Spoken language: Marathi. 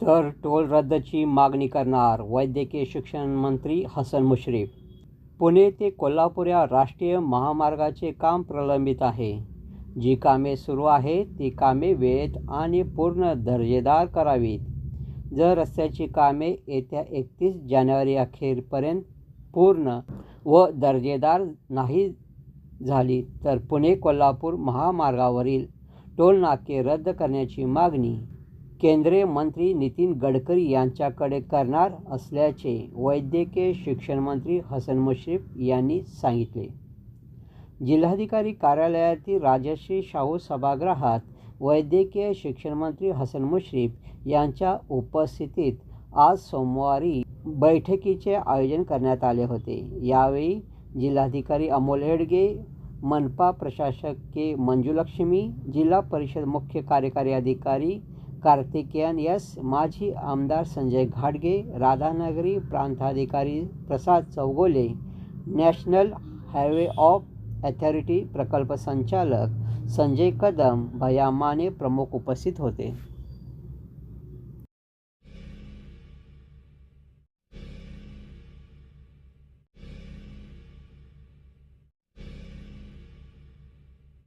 तर टोल रद्दची मागणी करणार वैद्यकीय शिक्षण मंत्री हसन मुश्रीफ. पुणे ते कोल्हापूर या राष्ट्रीय महामार्गाचे काम प्रलंबित आहे. जी कामे सुरू आहेत ती कामे वेळेत आणि पूर्ण दर्जेदार करावीत. जर रस्त्याची कामे येत्या एकतीस जानेवारी अखेरपर्यंत पूर्ण व दर्जेदार नाही झाली तर पुणे कोल्हापूर महामार्गावरील टोल नाके रद्द करण्याची मागणी केंद्रीय मंत्री नितीन गडकरी यांच्याकडे करणार असल्याचे वैद्यकीय शिक्षण मंत्री हसन मुश्रीफ यांनी सांगितले. जिल्हाधिकारी कार्यालयातील राजश्री शाहू सभागृहात वैद्यकीय शिक्षण मंत्री हसन मुश्रीफ यांच्या उपस्थितीत आज सोमवारी बैठकीचे आयोजन करण्यात आले होते. यावेळी जिल्हाधिकारी अमोल हेडगे मनपा प्रशासक के मंजुलक्ष्मी जिल्हा परिषद मुख्य कार्यकारी अधिकारी कार्तिकेयन यस. माजी आमदार संजय घाटगे राधानगरी प्रांताधिकारी Prasad Chougule national highway of authority प्रकल्प संचालक संजय कदम भया माने प्रमुख उपस्थित होते.